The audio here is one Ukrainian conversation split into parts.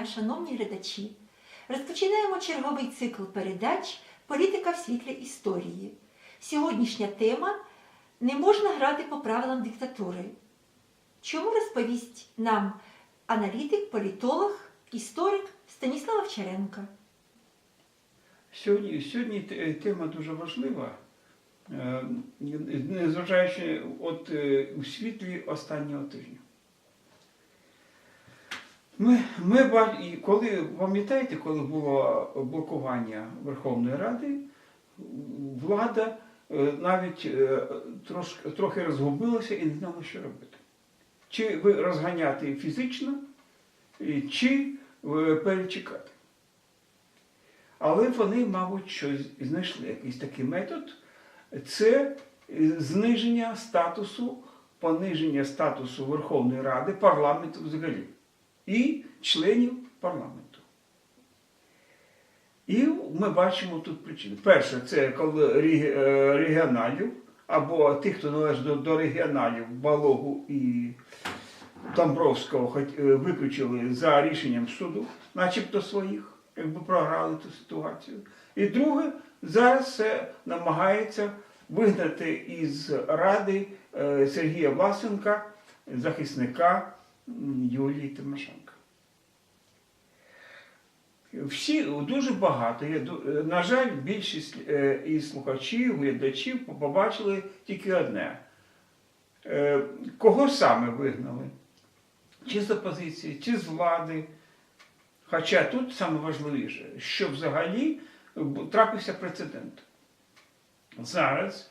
дня, шановні глядачі! Розпочинаємо черговий цикл передач Політика в світлі історії. Сьогоднішня тема Не можна грати по правилам диктатури. Чому розповість нам аналітик, політолог, історик Станіслав Овчаренко? Сьогодні, сьогодні тема дуже важлива, е, незважаючи от е, у світлі останнього тижня. Ми, ми коли пам'ятаєте, коли було блокування Верховної Ради, влада е, навіть е, трошки, трохи розгубилася і не знала, що робити. Чи розганяти фізично, чи е, перечекати. Але вони, мабуть, щось знайшли якийсь такий метод. Це зниження статусу, пониження статусу Верховної Ради, парламенту взагалі і членів парламенту. І ми бачимо тут причини. Перше, це коли е, регіоналів або тих, хто належить до, до регіоналів Балогу і Домбровського хоч, е, виключили за рішенням суду, начебто своїх, якби програли ту ситуацію. І друге, зараз це намагається вигнати із ради е, Сергія Власенка, захисника Юлії Тимошенко. Всі дуже багато. ду- е, На жаль, більшість е, і слухачів, глядачів побачили тільки одне. Е, Кого саме вигнали? Чи з опозиції, чи з влади. Хоча тут саме важливіше, що взагалі трапився прецедент. Зараз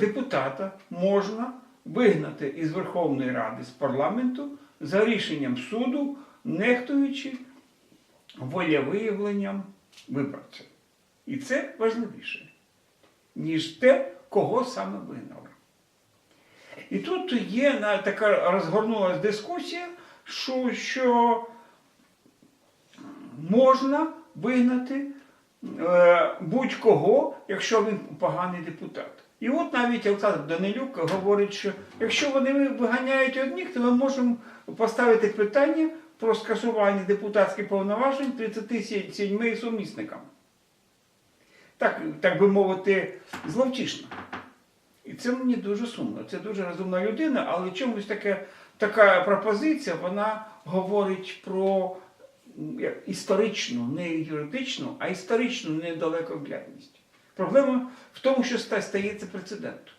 депутата можна вигнати із Верховної Ради з парламенту за рішенням суду, нехтуючи волевиявленням виборця. І це важливіше, ніж те, кого саме вигнали. І тут є така розгорнулася дискусія, що, що можна вигнати е, будь-кого, якщо він поганий депутат. І от навіть Олександр Данилюк говорить, що якщо вони виганяють одних, то ми можемо поставити питання про скасування депутатських повноважень 37 сумісникам. Так, так би мовити, зловтішно. І це мені дуже сумно. Це дуже розумна людина, але чомусь таке, така пропозиція, вона говорить про історичну, не юридичну, а історичну недалекоглядність. Проблема в тому, що стається прецедент.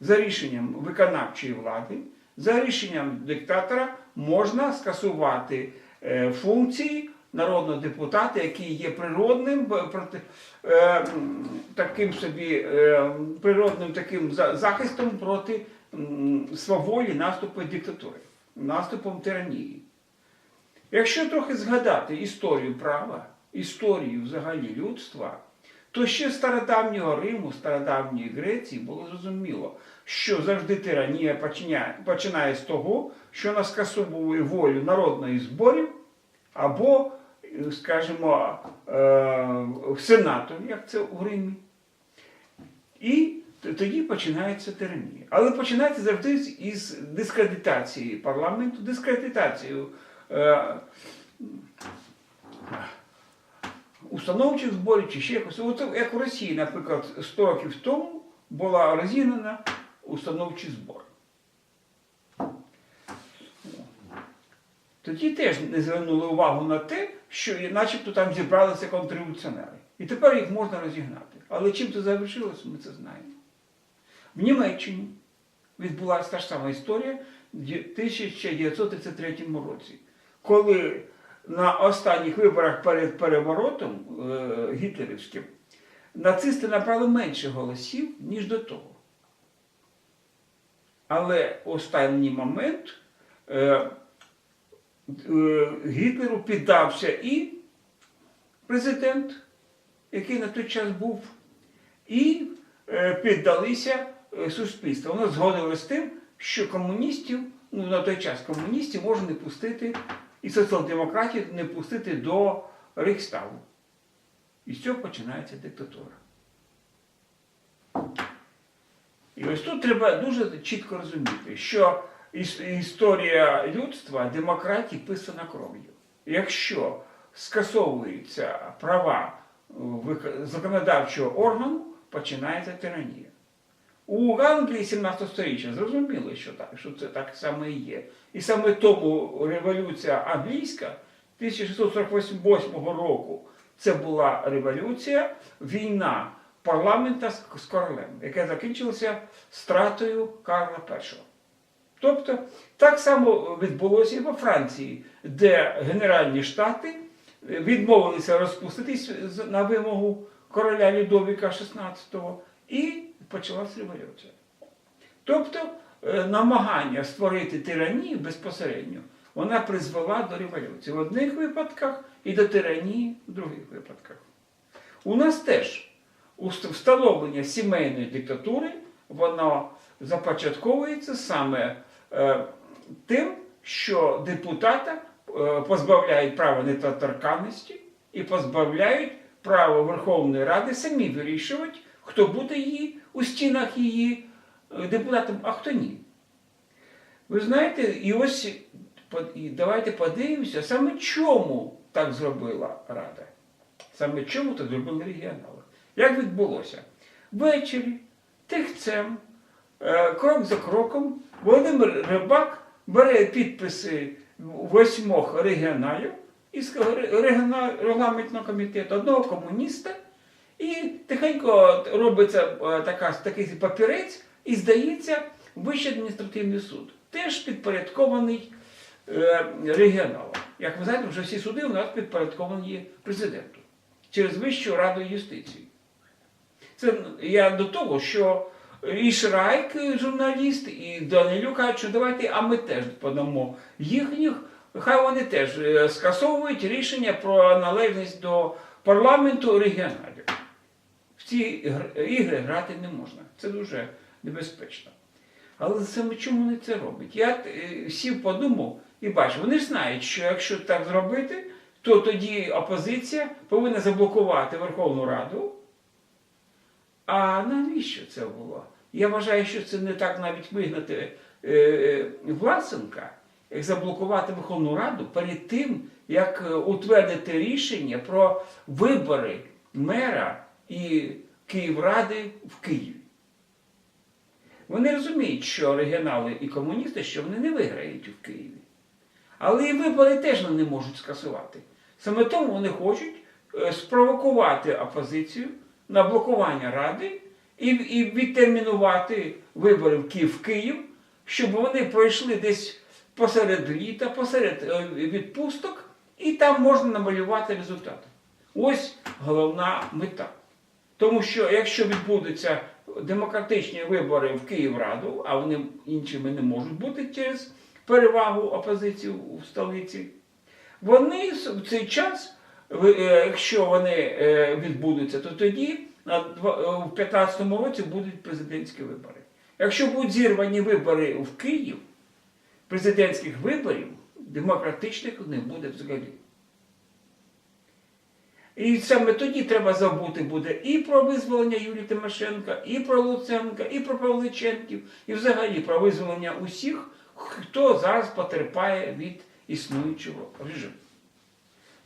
За рішенням виконавчої влади, за рішенням диктатора можна скасувати е, функції народного депутата, який є природним е, таким собі е, природним таким захистом проти сваволі наступу диктатури, наступом тиранії. Якщо трохи згадати історію права, історію взагалі людства, то ще стародавнього Риму, стародавньої Греції було зрозуміло, що завжди тиранія починає, з того, що вона скасовує волю народної зборів або, е, скажімо, е, сенату, як це у Римі. І тоді починається тиранія. Але починається завжди із дискредитації парламенту, дискредитацією е, установчих зборів чи ще якось. От як в Росії, наприклад, 100 років тому була розігнана установчий збор. Тоді теж не звернули увагу на те, що начебто там зібралися контрреволюціонери. І тепер їх можна розігнати. Але чим це завершилося, ми це знаємо. В Німеччині відбулася та ж сама історія в 1933 році, коли на останніх виборах перед переворотом е, гітлерівським нацисти набрали менше голосів, ніж до того. Але останній момент е, е, Гітлеру піддався і президент, який на той час був, і е, піддалися суспільству. Воно згодилось з тим, що комуністів, ну на той час комуністів можна не пустити, і соціал-демократів не пустити до Рейхстагу. І з цього починається диктатура. І ось тут треба дуже чітко розуміти, що історія людства, демократії писана кров'ю. якщо скасовуються права е, законодавчого органу, починається тиранія. У Англії 17 століття зрозуміло, що так, що це так саме і є. І саме тому революція англійська 1648 року це була революція, війна парламента з, королем, яка закінчилася стратою Карла І. Тобто так само відбулося і во Франції, де Генеральні Штати відмовилися розпуститись на вимогу короля Людовіка XVI і почалася революція. Тобто е, намагання створити тиранію безпосередньо, вона призвела до революції в одних випадках і до тиранії в других випадках. У нас теж встановлення сімейної диктатури, воно започатковується саме е, тим, що депутата е, позбавляють права недоторканності і позбавляють права Верховної Ради самі вирішувати, хто буде її у стінах її е, депутатом, а хто ні. Ви знаєте, і ось і давайте подивимося, саме чому так зробила Рада. Саме чому так зробили регіонали. Як відбулося? Ввечері, тихцем, е, крок за кроком, Володимир Рибак бере підписи восьмох регіоналів із регламентного комітету, одного комуніста, і тихенько робиться е, така, такий папірець і здається Вищий адміністративний суд, теж підпорядкований е, регіоналам. Як ви знаєте, вже всі суди у нас підпорядковані президенту через Вищу раду юстиції. Це я до того, що і Шрайк, і журналіст, і Данилюк кажуть, що давайте, а ми теж подамо їхніх, хай вони теж е, скасовують рішення про належність до парламенту регіоналів. В ці ігри грати не можна. Це дуже небезпечно. Але саме чому вони це роблять? Я е, сів подумав і бачу, вони ж знають, що якщо так зробити, то тоді опозиція повинна заблокувати Верховну Раду. А навіщо це було? Я вважаю, що це не так навіть вигнати е, е, Власенка, як заблокувати Верховну Раду перед тим, як е, утвердити рішення про вибори мера і Київради в Києві. Вони розуміють, що регіонали і комуністи, що вони не виграють в Києві. Але і вибори теж не можуть скасувати. Саме тому вони хочуть спровокувати опозицію на блокування Ради і, і відтермінувати вибори в Київ, в Київ, щоб вони пройшли десь посеред літа, посеред е, відпусток, і там можна намалювати результат. Ось головна мета. Тому що якщо відбудуться демократичні вибори в Київраду, а вони іншими не можуть бути через перевагу опозиції у столиці, вони в цей час, якщо вони е, відбудуться, то тоді е, в 2015 році будуть президентські вибори. Якщо будуть зірвані вибори в Київ, президентських виборів демократичних не буде взагалі. І саме тоді треба забути буде і про визволення Юлії Тимошенка, і про Луценка, і про Павличенків, і взагалі про визволення усіх, хто зараз потерпає від існуючого режиму.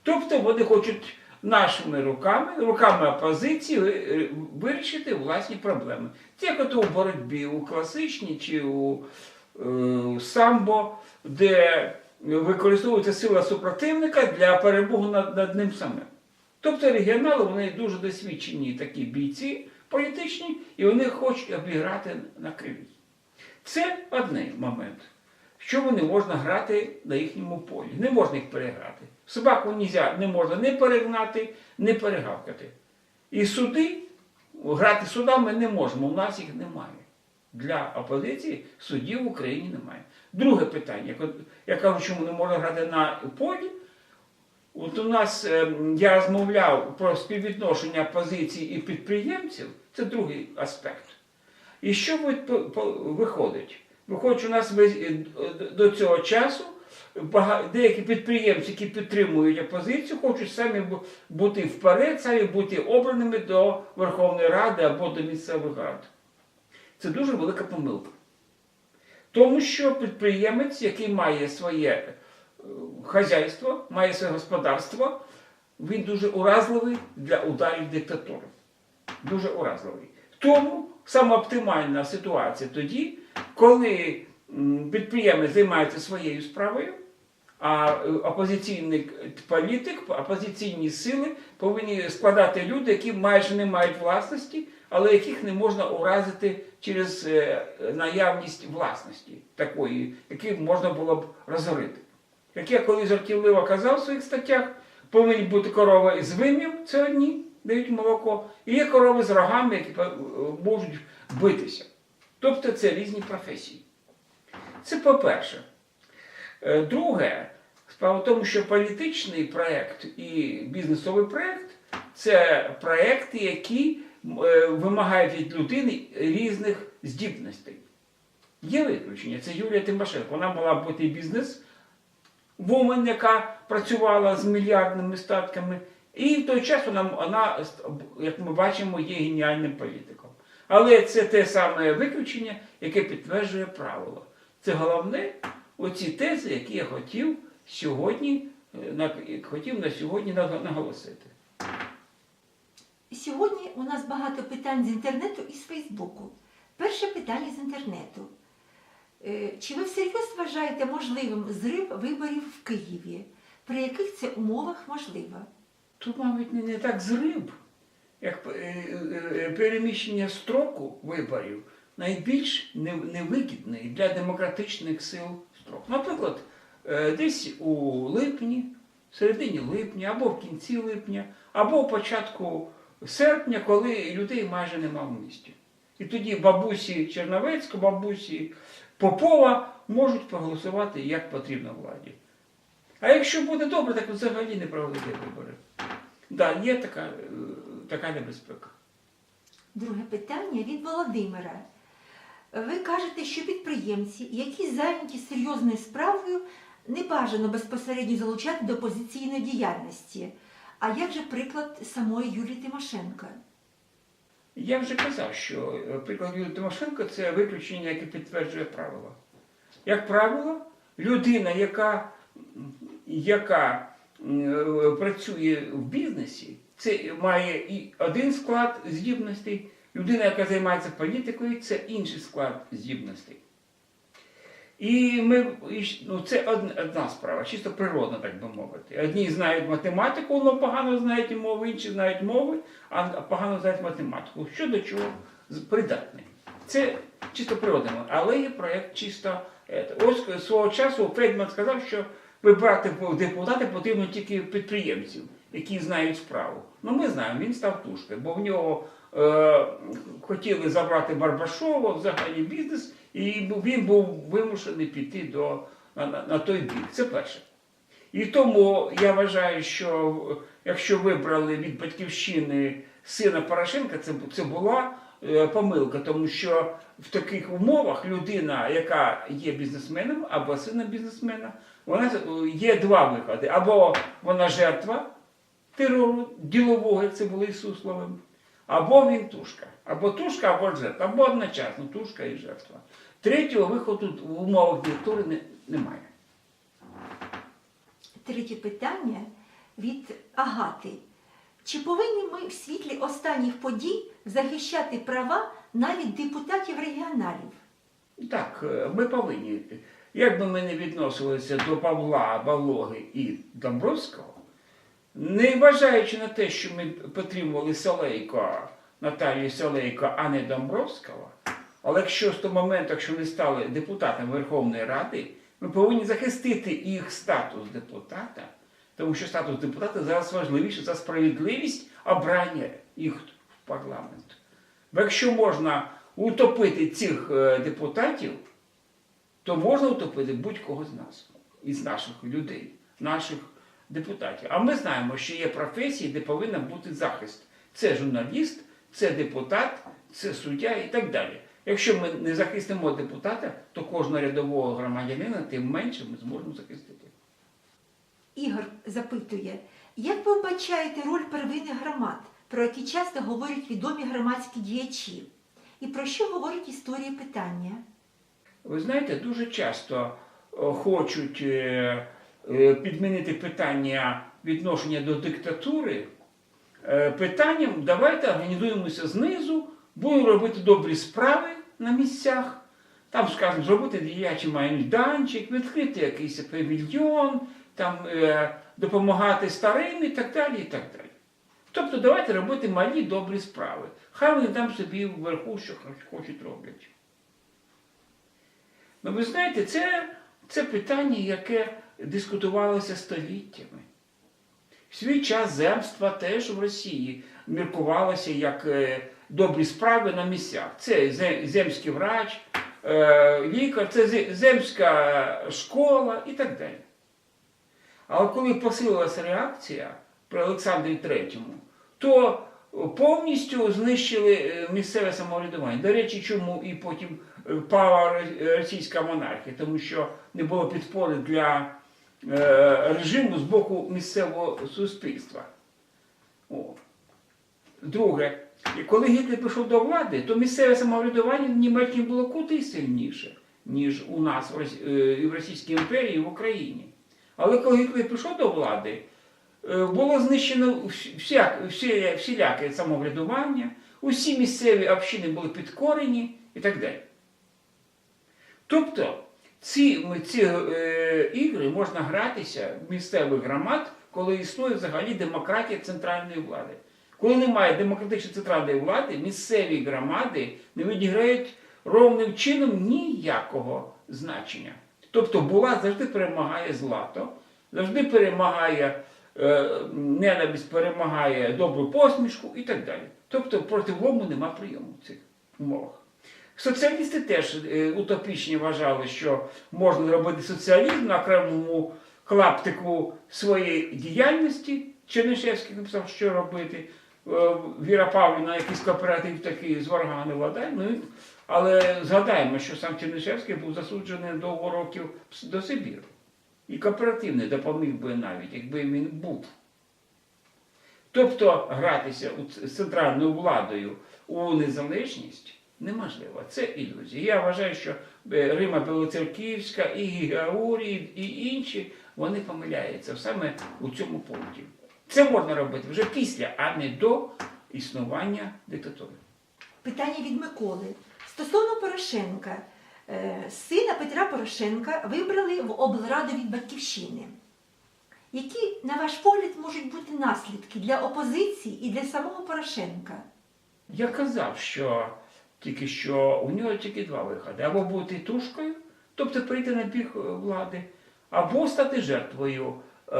Тобто вони хочуть нашими руками, руками опозиції е, вирішити власні проблеми. Це як от у боротьбі, у класичній чи у е, самбо, де використовується сила супротивника для перемоги над, над ним самим. Тобто регіонали вони дуже досвідчені такі бійці політичні, і вони хочуть обіграти на кривій. Це одний момент, що вони можна грати на їхньому полі. Не можна їх переграти. Собаку не можна не перегнати, не перегавкати. І суди, грати судами не можемо, у нас їх немає. Для опозиції судів в Україні немає. Друге питання, я кажу, чому не можна грати на полі. От у нас е, я розмовляв про співвідношення позицій і підприємців, це другий аспект. І що виходить? Виходить, у нас е, до цього часу деякі підприємці, які підтримують опозицію, хочуть самі бути вперед, самі бути обраними до Верховної Ради або до місцевих рад. Це дуже велика помилка. Тому що підприємець, який має своє хазяйство, має своє господарство, він дуже уразливий для ударів диктатури. Дуже уразливий. Тому саме оптимальна ситуація тоді, коли підприємець займається своєю справою, а е, опозиційний політик, опозиційні сили повинні складати люди, які майже не мають власності, але яких не можна уразити через е, наявність власності такої, які можна було б розорити. Як я колись жартівливо казав в своїх статтях, повинні бути корови з вим'ям, це одні, дають молоко, і є корови з рогами, які е, можуть битися. Тобто це різні професії. Це по-перше. Е, Друге, справа в тому, що політичний проєкт і бізнесовий проєкт це проєкти, які е, вимагають від людини різних здібностей. Є виключення, це Юлія Тимошенко. Вона мала бути бізнес вумен, яка працювала з мільярдними статками. І в той час вона, вона, як ми бачимо, є геніальним політиком. Але це те саме виключення, яке підтверджує правило. Це головне оці тези, які я хотів сьогодні, е, на- хотів на сьогодні наголосити. Сьогодні у нас багато питань з інтернету і з Фейсбуку. Перше питання з інтернету. Е, Чи ви всерйоз вважаєте можливим зрив виборів в Києві? При яких це умовах можливо? Тут, мабуть, не так зрив, як е, е, переміщення строку виборів найбільш невигідний для демократичних сил строк. Наприклад, е, десь у липні, середині липня, або в кінці липня, або в початку серпня, коли людей майже нема в місті. І тоді бабусі Черновецька, бабусі Попова можуть проголосувати як потрібно владі. А якщо буде добре, так взагалі не проводити вибори. Так, да, є така, е, така небезпека. Друге питання від Володимира. Ви кажете, що підприємці, які зайняті серйозною справою, не бажано безпосередньо залучати до опозиційної діяльності. А як же приклад самої Юлії Тимошенко? Я вже казав, що е, приклад Юлії Тимошенко це виключення, яке підтверджує правило. Як правило, людина, яка, яка е, працює в бізнесі, це має і один склад здібностей, людина, яка займається політикою, це інший склад здібностей. І ми, ну, це одна, справа, чисто природна, так би мовити. Одні знають математику, але погано знають і мови, інші знають мови, а погано знають математику. Що до чого придатний. Це чисто природно, але є проєкт чисто. е, Ось свого часу Фейдман сказав, що вибрати депутати потрібно тільки підприємців, які знають справу. Ну ми знаємо, він став тушкою, бо в нього е, хотіли забрати Барбашова, взагалі бізнес, і він був вимушений піти до, на, на, на той бік. Це перше. І тому я вважаю, що якщо вибрали від батьківщини сина Порошенка, це, це була е, помилка, тому що в таких умовах людина, яка є бізнесменом або сином бізнесмена, вона е, є два виходи. Або вона жертва терору ділового, як це було Ісусловим, або він тушка. Або тушка, або жертва, або одночасно тушка і жертва. Третього виходу в умовах диктатури не, немає. Третє питання від Агати. Чи повинні ми в світлі останніх подій захищати права навіть депутатів регіоналів? Так, е, ми повинні. Як би ми не відносилися до Павла, Балоги і Домбровського, не вважаючи на те, що ми підтримували Солейко, Наталію Солейко, а не Домбровського, але якщо з того моменту, якщо вони стали депутатами Верховної Ради, ми повинні захистити їх статус депутата, тому що статус депутата зараз важливіше за справедливість обрання їх в парламент. Бо якщо можна утопити цих е, депутатів, то можна утопити будь-кого з нас, із наших людей, наших депутатів. А ми знаємо, що є професії, де повинен бути захист. Це журналіст, це депутат, це суддя і так далі. Якщо ми не захистимо депутата, то кожного рядового громадянина тим менше ми зможемо захистити. Ігор запитує, як ви вбачаєте роль первинних громад, про які часто говорять відомі громадські діячі? І про що говорить історія питання? Ви знаєте, дуже часто е, хочуть е, е, підмінити питання відношення до диктатури е, питанням давайте організуємося знизу, будемо робити добрі справи на місцях. Там, скажімо, зробити діячий майданчик, відкрити якийсь павільйон, там, е, допомагати старим і так далі. і так далі. Тобто давайте робити малі добрі справи. Хай вони там собі вверху, що хочуть роблять. Ну, ви знаєте, це, це питання, яке дискутувалося століттями. В свій час земства теж в Росії міркувалося як е, добрі справи на місцях. Це земський врач, е, лікар, це земська школа і так далі. Але коли посилилася реакція при Олександрі III, то повністю знищили е, місцеве самоврядування. До речі, чому і потім пала російська монархія, тому що не було підпори для режиму з боку місцевого суспільства. О. Друге, коли Гітлер прийшов до влади, то місцеве самоврядування в Німеччині було куди сильніше, ніж у нас е, і в Російській імперії, і в Україні. Але коли Гітлер прийшов до влади, е, було знищено всяк, всі, всіляке самоврядування, усі місцеві общини були підкорені і так далі. Тобто ці, ці е, ігри можна гратися в місцевих громад, коли існує взагалі демократія центральної влади. Коли немає демократичної центральної влади, місцеві громади не відіграють ровним чином ніякого значення. Тобто була завжди перемагає злато, завжди перемагає е, ненависть, перемагає добру посмішку і так далі. Тобто проти лому нема прийому в цих умовах. Соціалісти теж е, утопічні вважали, що можна робити соціалізм на окремому клаптику своєї діяльності. Чернишевський написав, що робити. Е, Віра Павлівна, якийсь кооператив такий з Варгани владає. Ну, але згадаємо, що сам Чернишевський був засуджений довго років до Сибіру. І кооператив не допоміг би навіть, якби він був. Тобто гратися з центральною владою у незалежність неможливо. Це ілюзія. Я вважаю, що е, Рима Білоцерківська, і Георгій, і інші вони помиляються саме у цьому пункті. Це можна робити вже після, а не до існування диктатури. Питання від Миколи. Стосовно Порошенка, Е, сина Петра Порошенка вибрали в облраду від батьківщини. Які, на ваш погляд, можуть бути наслідки для опозиції і для самого Порошенка? Я казав, що тільки що у нього тільки два виходи: або бути тушкою, тобто прийти на бік е, влади, або стати жертвою е,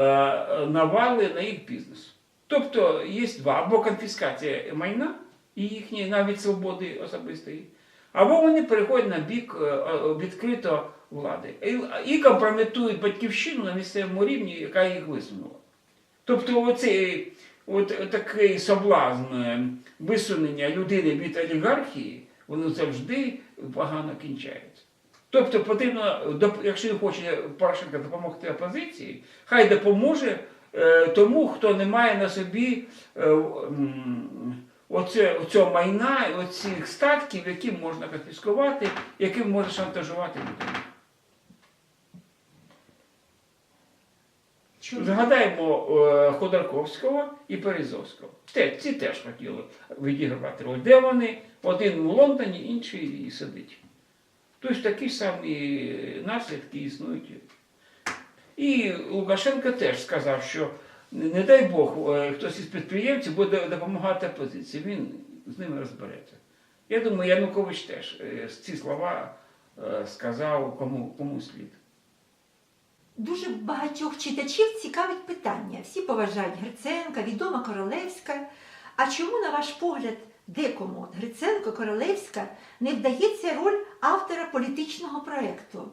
навали на їх бізнес. Тобто є два: або конфіскація майна і їхньої навіть свободи особистої, або вони переходять на бік е, відкрито влади і, компрометують батьківщину на місцевому рівні, яка їх висунула. Тобто оцей от такий соблазн висунення людини від олігархії, воно завжди погано кінчається. Тобто потрібно, якщо якщо хоче Порошенка допомогти опозиції, хай допоможе е, тому, хто не має на собі е, оце, оцього майна, оцих статків, які можна конфіскувати, яким може шантажувати людину. Згадаємо е, Ходорковського і Березовського. Те, ці теж хотіли відігравати. Де вони? Один в Лондоні, інший і сидить. Тобто такі самі наслідки існують. І Лукашенко теж сказав, що не дай Бог, е, хтось із підприємців буде допомагати опозиції, він з ними розбереться. Я думаю, Янукович теж е, ці слова сказав кому, кому слід. Дуже багатьох читачів цікавить питання. Всі поважають Гриценка, відома Королевська. А чому, на ваш погляд, декому Гриценко, Королевська не вдається роль автора політичного проєкту?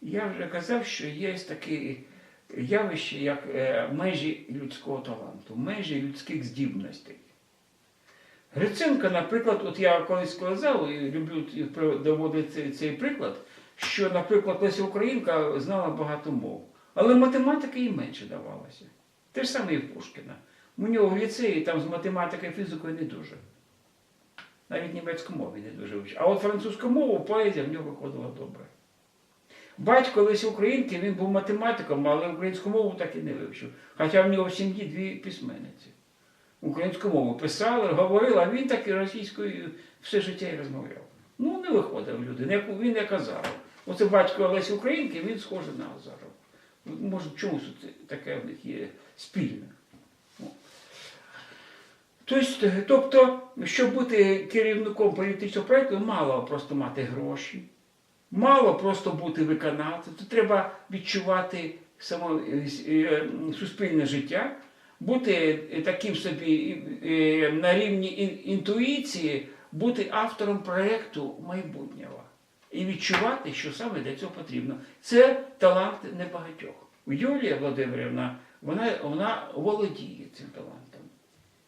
Я вже казав, що є таке явище, як е, межі людського таланту, межі людських здібностей. Гриценко, наприклад, от я колись сказав, і люблю доводити цей приклад, що, наприклад, Леся Українка знала багато мов, але математики їй менше давалося. Те ж саме і в Пушкіна. У нього в ліцеї там з математикою і фізикою не дуже. Навіть німецьку мову не дуже вчив. А от французьку мову поезія в нього виходила добре. Батько Лесі Українки, він був математиком, але українську мову так і не вивчив. Хоча в нього в сім'ї дві письменниці. Українську мову писали, говорили, а він так і російською все життя і розмовляв. Ну, не виходив люди, не- він як Азаров. Оце батько Лесі Українки, він схожий на Азаров. Може, чомусь таке в них є спільне. Тобто, тобто, щоб бути керівником політичного проєкту, мало просто мати гроші, мало просто бути виконавцем. Тут треба відчувати само е, е, суспільне життя, бути таким собі е, на рівні інтуїції, бути автором проєкту майбутнього і відчувати, що саме для цього потрібно. Це талант небагатьох. Юлія Володимирівна, вона, вона володіє цим талантом.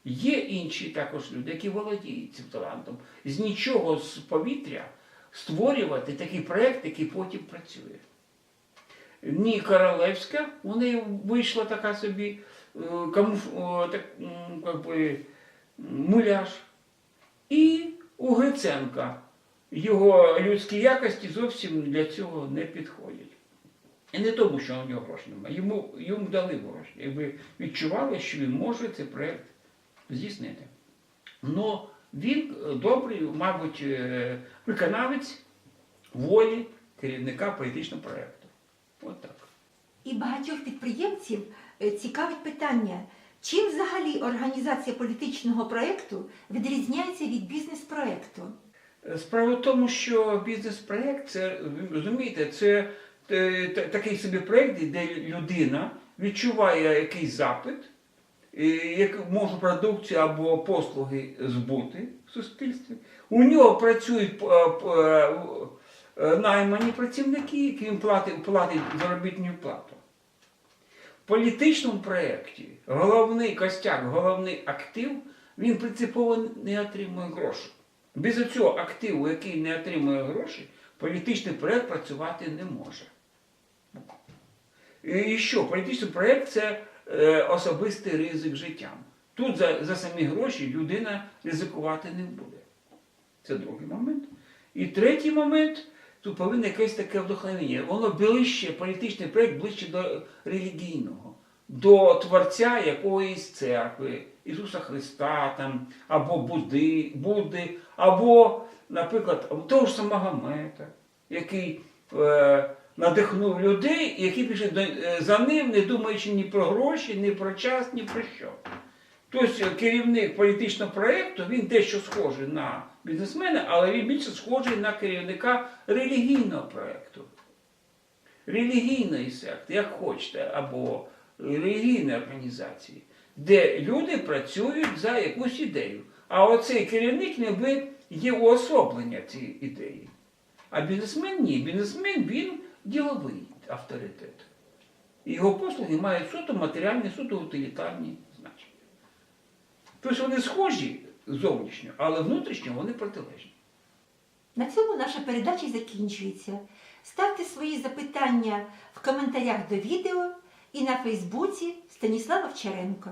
Є інші також люди, які володіють цим талантом. З нічого з повітря створювати такий проєкт, який потім працює. Ні Королевська, у неї вийшла така собі е, камуф, так, муляж. І у Гриценка його людські якості зовсім для цього не підходять. І не тому, що у нього грошей немає. Йому, йому дали гроші, якби відчували, що він може цей проєкт здійснити. Но він е, добрий, мабуть, е, виконавець волі керівника політичного проєкту. От так. І багатьох підприємців е, цікавить питання, чим взагалі організація політичного проєкту відрізняється від бізнес-проєкту? Справа в тому, що бізнес-проєкт, це, розумієте, це е, такий собі проєкт, де людина відчуває якийсь запит, е, як може продукцію або послуги збути в суспільстві. У нього працюють е, наймані працівники, яким платить, платить заробітну плату. В політичному проєкті головний костяк, головний актив, він принципово не отримує грошей. Без цього активу, який не отримує гроші, політичний проєкт працювати не може. І що? Політичний проєкт це е, особистий ризик життям. Тут за, за самі гроші людина ризикувати не буде. Це другий момент. І третій момент, тут повинно якесь таке вдохновення. Воно ближче, політичний проєкт ближче до релігійного, до творця якоїсь церкви, Ісуса Христа там, або Будди, Будди, або, наприклад, того ж самого Мета, який е, надихнув людей, які пішли до- е, за ним, не думаючи ні про гроші, ні про час, ні про що. Тобто керівник політичного проєкту, він дещо схожий на бізнесмена, але він більше схожий на керівника релігійного проєкту. Релігійної секти, як хочете, або релігійної організації, де люди працюють за якусь ідею. А оцей керівник ніби є уособлення цієї ідеї. А бізнесмен ні. Бізнесмен він діловий авторитет. Його послуги мають суто матеріальні, суто утилітарні значення. Тобто вони схожі зовнішньо, але внутрішньо вони протилежні. На цьому наша передача закінчується. Ставте свої запитання в коментарях до відео і на Фейсбуці Станіслава Вчаренко.